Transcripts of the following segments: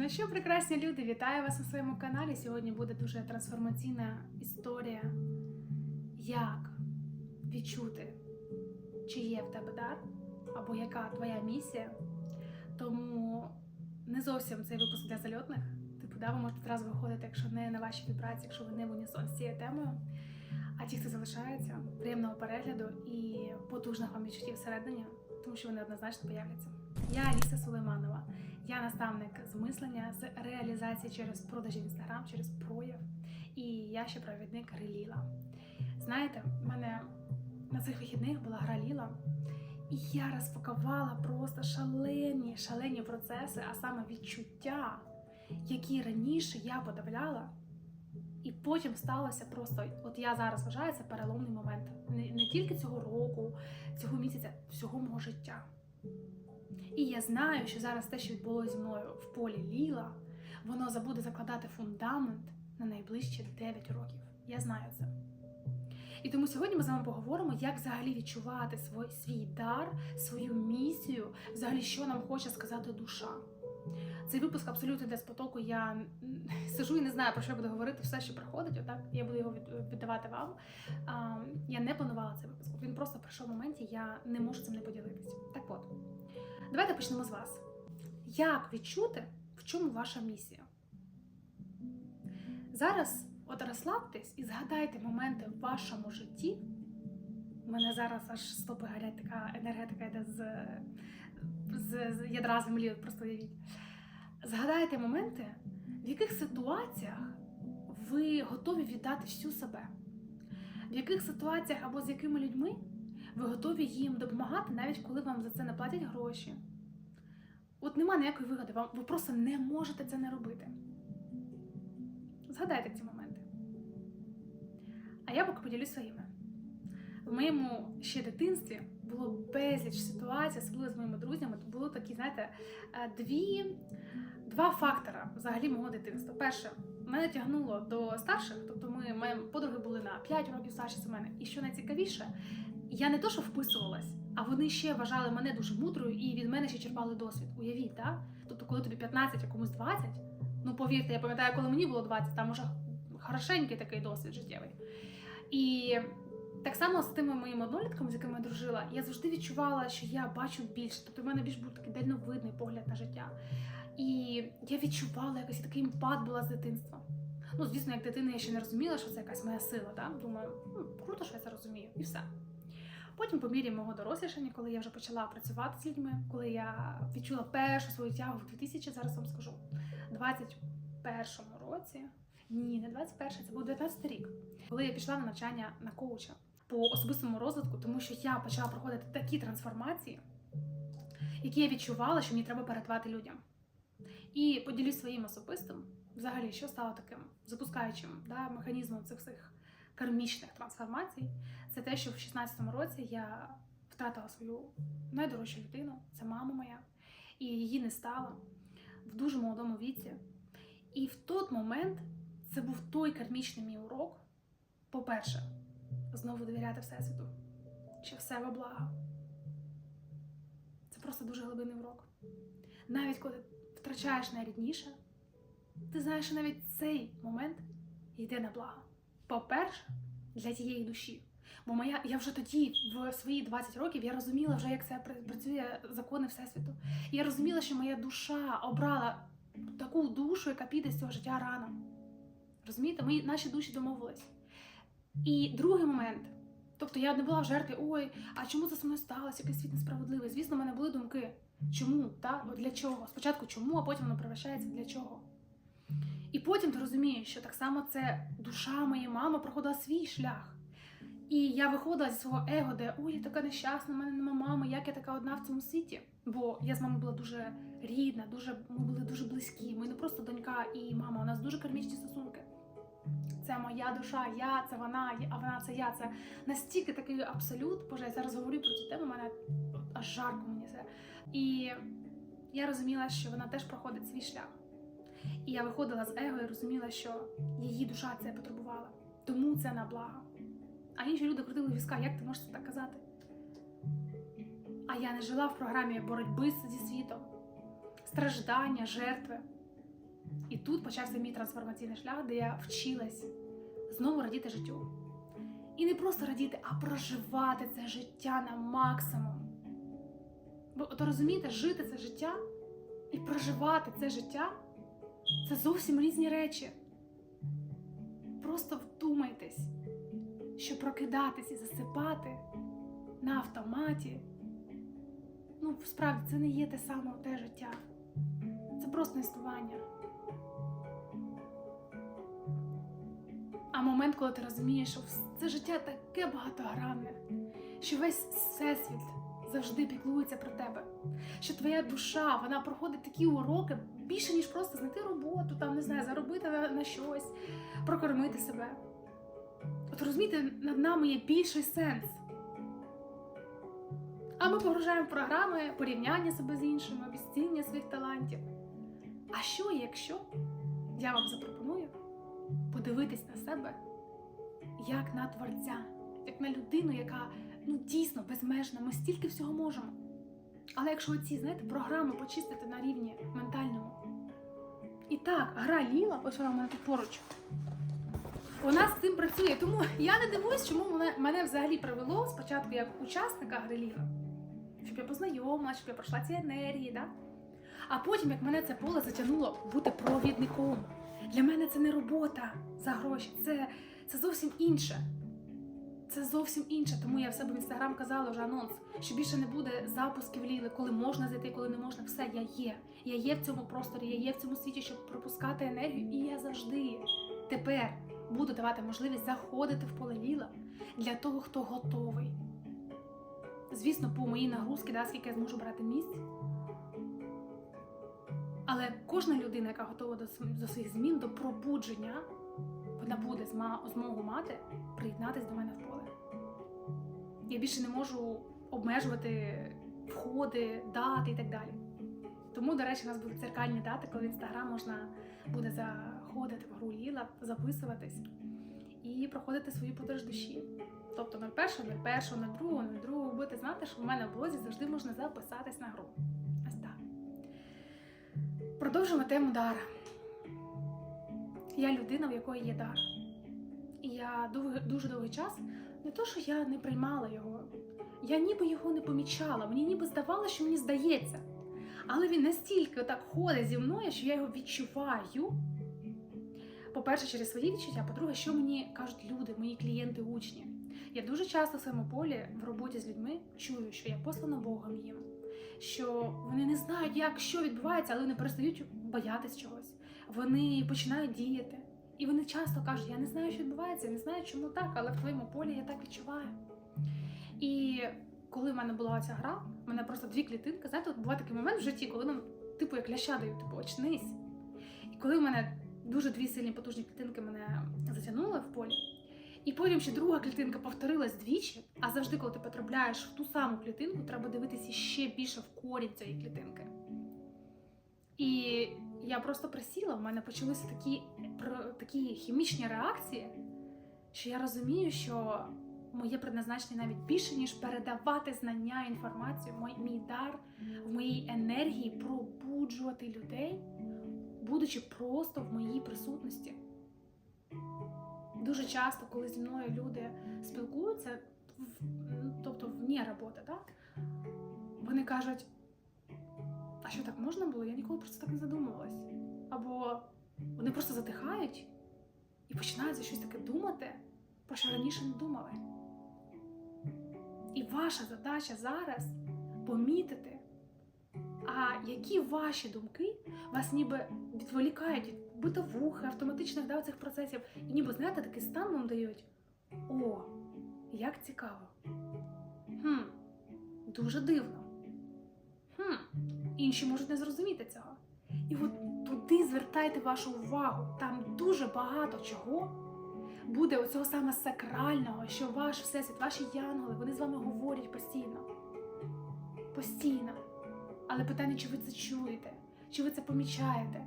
Ну що, прекрасні люди, вітаю вас на своєму каналі. Сьогодні буде дуже трансформаційна історія, як відчути, чи є в тебе дар, або яка твоя місія. Тому не зовсім цей випуск для зальотних. Типу, да, ви можете одразу виходити, якщо не на ваші вібрації, якщо ви не в унісон з цією темою. А ті, хто залишається, приємного перегляду і потужних вам відчуттів всередині, тому що вони однозначно появляться. Я Аліса Сулейманова. Я наставник з мислення, з реалізації через продажі в інстаграм, через прояв. І я ще провідник Реліла. Знаєте, в мене на цих вихідних була гра Ліла, і я розпакувала просто шалені, шалені процеси, а саме відчуття, які раніше я подавляла. І потім сталося просто, от я зараз вважаю, це переломний момент. Не, не тільки цього року, цього місяця, всього мого життя. І я знаю, що зараз те, що відбулося зі мною в полі Ліла, воно забуде закладати фундамент на найближчі 9 років. Я знаю це. І тому сьогодні ми з вами поговоримо, як взагалі відчувати свій, свій дар, свою місію, взагалі, що нам хоче сказати душа. Цей випуск абсолютно йде з потоку. Я сижу і не знаю, про що я буду говорити, все, що приходить, отак я буду його віддавати вам. Я не планувала цей випуск. Він просто прийшов в моменті, я не можу цим не поділитись. Так от, давайте почнемо з вас. Як відчути, в чому ваша місія? Зараз от розслабтесь і згадайте моменти в вашому житті. У мене зараз аж стопи горять, така енергетика йде з, з, з ядра землі, просто уявіть. Згадайте моменти, в яких ситуаціях ви готові віддати всю себе, в яких ситуаціях або з якими людьми ви готові їм допомагати, навіть коли вам за це не платять гроші. От нема ніякої вигоди, вам ви просто не можете це не робити. Згадайте ці моменти. А я поки поділюсь своїми. В моєму ще дитинстві було безліч ситуацій, особливо з моїми друзями. Було такі, знаєте, е, дві, два фактора взагалі мого дитинства. Перше, мене тягнуло до старших, тобто ми, мої подруги були на 5 років старші за мене. І що найцікавіше, я не то, що вписувалась, а вони ще вважали мене дуже мудрою і від мене ще черпали досвід. Уявіть, так? Тобто, коли тобі 15, а комусь 20, ну повірте, я пам'ятаю, коли мені було 20, там уже хорошенький такий досвід життєвий. І так само з тими моїми однолітками, з якими я дружила, я завжди відчувала, що я бачу більше. Тобто в мене більш був такий дальновидний погляд на життя. І я відчувала якось такий імпат була з дитинства. Ну, звісно, як дитина я ще не розуміла, що це якась моя сила. Так? Думаю, ну, круто, що я це розумію, і все. Потім, по мірі мого дорослішання, коли я вже почала працювати з людьми, коли я відчула першу свою тягу в 2000, зараз вам скажу, 21 році. Ні, не 21, це був 19 рік, коли я пішла на навчання на коуча по особистому розвитку, тому що я почала проходити такі трансформації, які я відчувала, що мені треба передавати людям. І поділюсь своїм особистим, взагалі, що стало таким запускаючим да, механізмом цих всіх кармічних трансформацій. Це те, що в 16-му році я втратила свою найдорожчу людину, це мама моя, і її не стало в дуже молодому віці. І в той момент це був той кармічний мій урок. По-перше, знову довіряти Всесвіту, що все во благо. Це просто дуже глибинний урок. Навіть коли втрачаєш найрідніше, ти знаєш, що навіть цей момент йде на благо. По-перше, для тієї душі. Бо моя, я вже тоді, в свої 20 років, я розуміла вже, як це працює закони Всесвіту. Я розуміла, що моя душа обрала таку душу, яка піде з цього життя рано. Розумієте, ми наші душі домовились. І другий момент. Тобто я не була в жертві, ой, а чому це зі мною сталося? Якийсь світ несправедливий. Звісно, в мене були думки. Чому? Та? Для чого? Спочатку чому, а потім воно превращається для чого. І потім ти розумієш, що так само це душа моєї мами проходила свій шлях. І я виходила зі свого его, де ой, я така нещасна, в мене нема мами, як я така одна в цьому світі. Бо я з мамою була дуже рідна, дуже, ми були дуже близькі. Ми не просто донька і мама, у нас дуже кармічні стосунки. Це моя душа, я, це вона, а вона це я. Це настільки такий абсолют. Боже, я зараз говорю про цю тему, мене аж жарко мені це. І я розуміла, що вона теж проходить свій шлях. І я виходила з его і розуміла, що її душа це потребувала. Тому це на благо. А інші люди крутили візка, як ти можеш це так казати? А я не жила в програмі боротьби зі світом, страждання, жертви. І тут почався мій трансформаційний шлях, де я вчилась знову радіти життю. І не просто радіти, а проживати це життя на максимум. Бо от розумієте, жити це життя і проживати це життя це зовсім різні речі. Просто вдумайтесь, що прокидатись і засипати на автоматі. Ну, справді, це не є те саме те життя. Це просто існування. А момент, коли ти розумієш, що це життя таке багатогранне, що весь всесвіт завжди піклується про тебе, що твоя душа вона проходить такі уроки більше, ніж просто знайти роботу, там не знаю, заробити на, на щось, прокормити себе. От розумієте, над нами є більший сенс. А ми погружаємо в програми порівняння себе з іншими, обіціння своїх талантів. А що, якщо я вам запропоную подивитись на себе як на творця, як на людину, яка ну дійсно безмежна, ми стільки всього можемо. Але якщо оці, знаєте, програми почистити на рівні ментальному. І так, гра Ліла, ось вона в мене тут поруч. Вона з цим працює. Тому я не дивуюсь, чому мене, мене взагалі привело спочатку як учасника гри Ліла. Щоб я познайомилася, щоб я пройшла ці енергії, да? а потім, як мене це поле затягнуло бути провідником. Для мене це не робота за гроші, це, це зовсім інше. Це зовсім інше, тому я в себе в інстаграм казала вже анонс, що більше не буде запусків ліли, коли можна зайти, коли не можна. Все, я є. Я є в цьому просторі, я є в цьому світі, щоб пропускати енергію, і я завжди тепер буду давати можливість заходити в поле ліла для того, хто готовий. Звісно, по моїй нагрузці, да, скільки я зможу брати місць. Але кожна людина, яка готова до, своїх змін, до пробудження, вона буде зма- змогу мати приєднатись до мене в поле. Я більше не можу обмежувати входи, дати і так далі. Тому, до речі, у нас будуть церкальні дати, коли в інстаграм можна буде заходити в гру Ліла, записуватись і проходити свою подорож душі. Тобто 01, 01, 02, 02, будете знати, що в мене в блозі завжди можна записатись на гру. Ось так. Продовжуємо тему дара. Я людина, в якої є дар. І я довгий- дуже довгий час не то, що я не приймала його, я ніби його не помічала. Мені ніби здавалося, що мені здається. Але він настільки так ходить зі мною, що я його відчуваю. По-перше, через свої відчуття, по-друге, що мені кажуть люди, мої клієнти, учні. Я дуже часто в своєму полі в роботі з людьми чую, що я послана Богом їм, що вони не знають, як що відбувається, але вони перестають боятись чогось. Вони починають діяти. І вони часто кажуть, я не знаю, що відбувається, я не знаю, чому так, але в твоєму полі я так відчуваю. І коли в мене була ця гра, в мене просто дві клітинки. Знаєте, от буває такий момент в житті, коли нам, типу, як ляща дають, типу, очнись. І коли в мене дуже дві сильні потужні клітинки мене затягнули в полі, і потім ще друга клітинка повторилась двічі, а завжди, коли ти потрапляєш в ту саму клітинку, треба дивитися ще більше в корінь цієї клітинки. І я просто присіла, в мене почалися такі, такі хімічні реакції, що я розумію, що моє предназначення навіть більше, ніж передавати знання, інформацію, мій, мій дар в моїй енергії пробуджувати людей, будучи просто в моїй присутності. Дуже часто, коли зі мною люди спілкуються, тобто вне роботи, так? вони кажуть, а що так можна було? Я ніколи просто так не задумувалась. Або вони просто затихають і починають за щось таке думати, про що раніше не думали. І ваша задача зараз помітити, а які ваші думки вас ніби відволікають від битовухи, автоматичних да, цих процесів, і ніби, знаєте, такий стан вам дають. О, як цікаво. Хм, дуже дивно. Інші можуть не зрозуміти цього. І от туди звертайте вашу увагу. Там дуже багато чого буде оцього саме сакрального, що ваш всесвіт, ваші янголи, вони з вами говорять постійно. Постійно. Але питання, чи ви це чуєте, чи ви це помічаєте?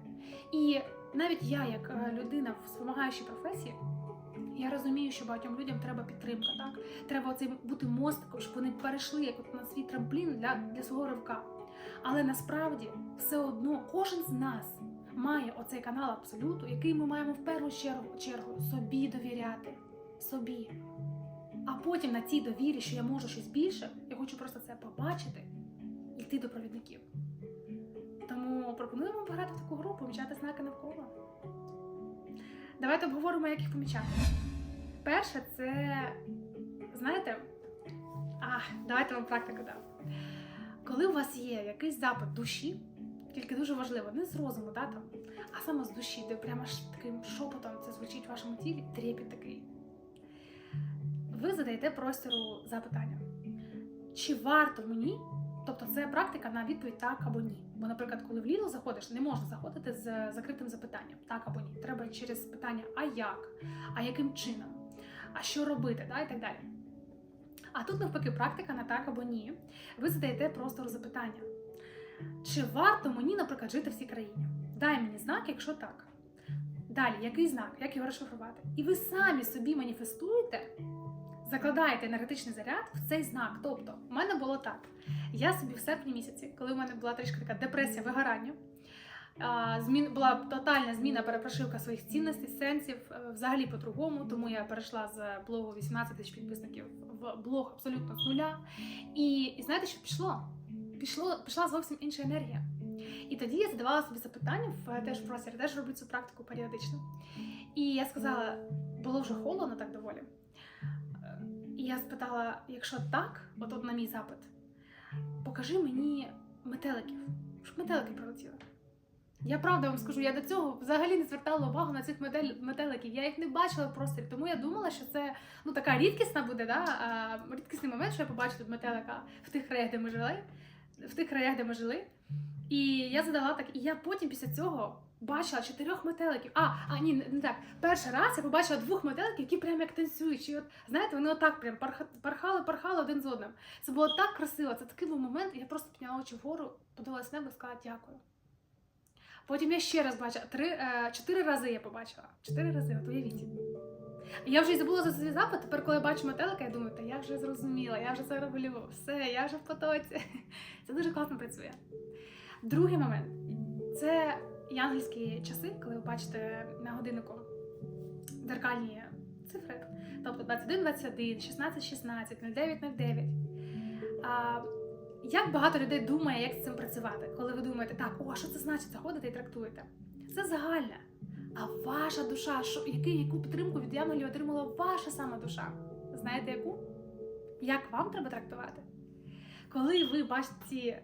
І навіть я, як е, людина в спомагаючій професії, я розумію, що багатьом людям треба підтримка, так? Треба оцей бути мостиком, щоб вони перейшли як от на свій трамплін для, для свого ривка. Але насправді все одно кожен з нас має оцей канал абсолюту, який ми маємо в першу чергу, чергу собі довіряти. Собі. А потім на цій довірі, що я можу щось більше, я хочу просто це побачити і йти до провідників. Тому пропонуємо пограти в таку гру, помічати знаки навколо. Давайте обговоримо, як їх помічати. Перше, це знаєте, а, давайте вам практику дам. Коли у вас є якийсь запит душі, тільки дуже важливо, не з розуму, да, там, а саме з душі, де прямо ж таким шепотом це звучить в вашому тілі, трепіт такий. Ви задаєте простору запитання. Чи варто мені? Тобто це практика на відповідь так або ні. Бо, наприклад, коли в Ліло заходиш, не можна заходити з закритим запитанням так або ні. Треба через питання а як, а яким чином, а що робити, да, і так далі. А тут навпаки практика на так або ні. Ви задаєте простору запитання. Чи варто мені, наприклад, жити в цій країні? Дай мені знак, якщо так. Далі, який знак, як його розшифрувати? І ви самі собі маніфестуєте, закладаєте енергетичний заряд в цей знак. Тобто, в мене було так. Я собі в серпні місяці, коли в мене була трішки така депресія, вигорання, змін була тотальна зміна перепрошивка своїх цінностей, сенсів, е, взагалі по-другому. Тому я перейшла з блогу 18 тисяч підписників в блог абсолютно з нуля. І, і знаєте, що пішло? Пішло, пішла зовсім інша енергія. І тоді я задавала собі запитання в е, теж в просторі, теж роблю цю практику періодично. І я сказала, було вже холодно так доволі. І я спитала: якщо так, от, от на мій запит, покажи мені метеликів, щоб метелики прилетіли. Я правда вам скажу, я до цього взагалі не звертала увагу на цих метель- метеликів. Я їх не бачила в просторі, тому я думала, що це ну така рідкісна буде, да? а, рідкісний момент, що я побачу тут метелика в тих краях, де ми жили, в тих краях, де ми жили. І я задала так, і я потім після цього бачила чотирьох метеликів. А, а ні, не- так. Перший раз я побачила двох метеликів, які прям як танцюють. І от знаєте, вони отак прям парха- пархали, пархали один з одним. Це було так красиво. Це такий був момент. і Я просто підняла очі вгору, подивилась в небо і сказала дякую. Потім я ще раз бачила три, е, чотири рази я побачила. Чотири рази, от уявіть. Я вже й забула за свій запит. Тепер, коли я бачу метелика, я думаю, та я вже зрозуміла, я вже це роблю. Все, я вже в потоці. Це дуже класно працює. Другий момент це янгельські часи, коли ви бачите на годиннику дзеркальні цифри. Тобто 21, 21, 16, 16, 09, 09. А, як багато людей думає, як з цим працювати, коли ви думаєте, так, о, що це значить? Заходите і трактуєте. Це загальне. А ваша душа, що, яку підтримку від янголів отримала ваша сама душа? Знаєте яку? Як вам треба трактувати? Коли ви бачите ці е,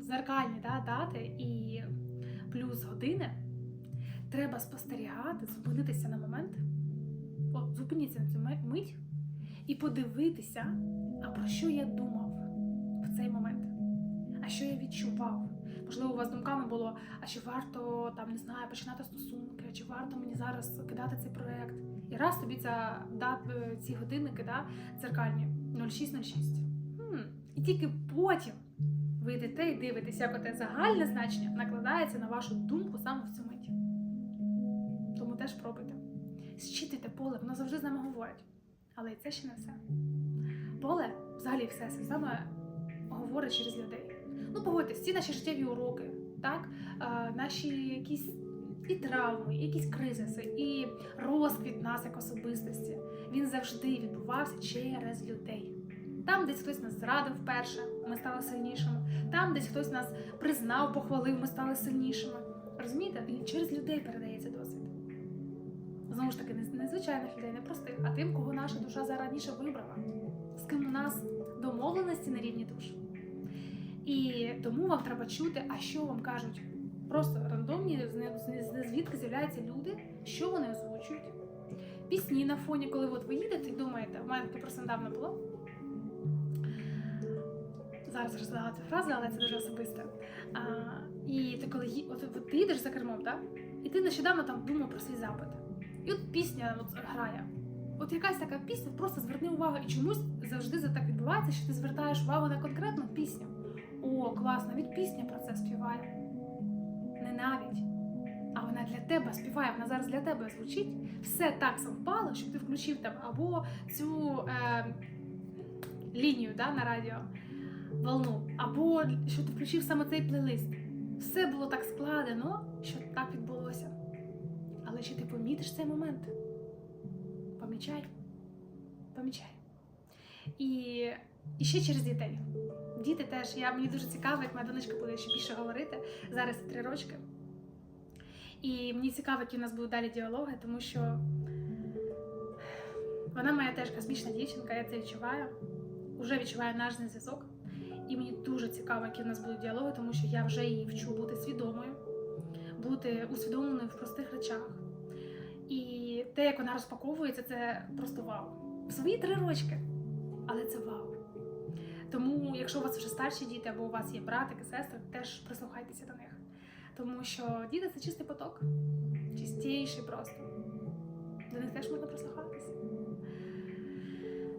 зеркальні да, дати і плюс години, треба спостерігати, зупинитися на момент, о, зупиніться на цю мить і подивитися, а про що я думав в цей момент, а що я відчував. Можливо, у вас думками було, а чи варто там не знаю, починати стосунки, а чи варто мені зараз кидати цей проект. І раз тобі ця дат, е, ці годинники да, дзеркальні 0606. Хм. І тільки потім ви йдете і дивитесь, як оте загальне значення накладається на вашу думку саме в цю мить. Тому теж пробуйте. Зчитуйте поле, воно завжди з нами говорить. Але і це ще не все. Поле, взагалі все саме говорить через людей. Ну, погодьтесь, ці наші життєві уроки, так? Е, наші якісь і травми, і якісь кризиси, і розквіт нас як особистості. Він завжди відбувався через людей. Там, десь хтось нас зрадив вперше, ми стали сильнішими. Там, десь хтось нас признав, похвалив, ми стали сильнішими. Розумієте? І через людей передається досвід. Знову ж таки, не незвичайних людей, не простих, а тим, кого наша душа зараніше вибрала, з ким у нас домовленості на рівні душ. І тому вам треба чути, а що вам кажуть. Просто рандомні, звідки з'являються люди, що вони озвучують. Пісні на фоні, коли от ви їдете і думаєте, в мене таке просто недавно було. Зараз розглядала цю фразу, але це дуже особисте. А, і ти коли ї- от, от ти їдеш за кермом, так? І ти нещодавно там думав про свій запит. І от пісня от, грає. От якась така пісня, просто зверни увагу. І чомусь завжди за так відбувається, що ти звертаєш увагу на конкретну пісню. О, класно, від пісня про це співає. Не навіть. А вона для тебе співає, вона зараз для тебе звучить. Все так совпало, щоб ти включив там або цю е, лінію да, на радіо, волну, або що ти включив саме цей плейлист. все було так складено, що так відбулося. Але чи ти помітиш цей момент? Помічай. Помічай. І, ще через дітей. Діти теж. Я, мені дуже цікаво, як моя донечка буде ще більше говорити. Зараз три рочки. І мені цікаво, які у нас будуть далі діалоги, тому що вона моя теж космічна дівчинка, я це відчуваю. Уже відчуваю наш зв'язок. І мені дуже цікаво, які в нас будуть діалоги, тому що я вже її вчу бути свідомою, бути усвідомленою в простих речах. Те, як вона розпаковується, це просто вау. Свої три рочки. Але це вау. Тому, якщо у вас вже старші діти, або у вас є братики, сестри, теж прислухайтеся до них. Тому що діти це чистий поток, чистіший просто. До них теж можна прислухатися.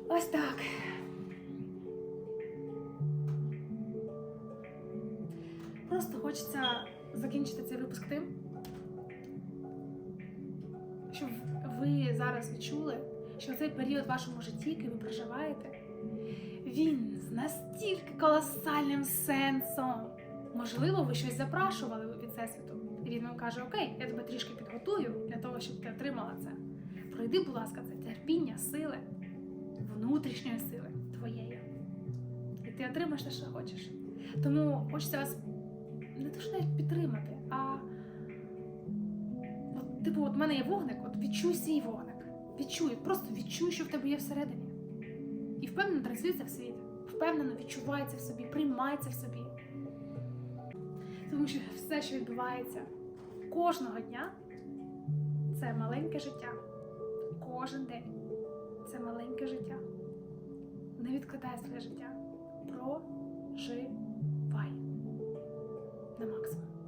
Ось так. Просто хочеться закінчити цей випуск тим, ви зараз відчули, що цей період в вашому житті, який ви проживаєте, він з настільки колосальним сенсом. Можливо, ви щось запрашували від Всесвіту. І він вам каже: Окей, я тебе трішки підготую для того, щоб ти отримала це. Пройди, будь ласка, це терпіння, сили, внутрішньої сили твоєї. І ти отримаєш те, що хочеш. Тому хочеться вас не то, що навіть підтримати, а от, типу, от в мене є вогник, відчуй свій вогник. Відчуй, просто відчуй, що в тебе є всередині. І впевнено транслюється в світ. Впевнено відчувається в собі, приймається в собі. Тому що все, що відбувається кожного дня, це маленьке життя. Кожен день це маленьке життя. Не відкладай своє життя. Проживай на максимум.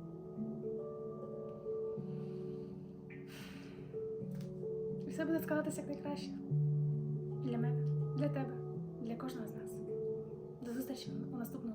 Все буде складатися як найкраще. Для мене, для тебе, для кожного з нас. До зустрічі у наступному.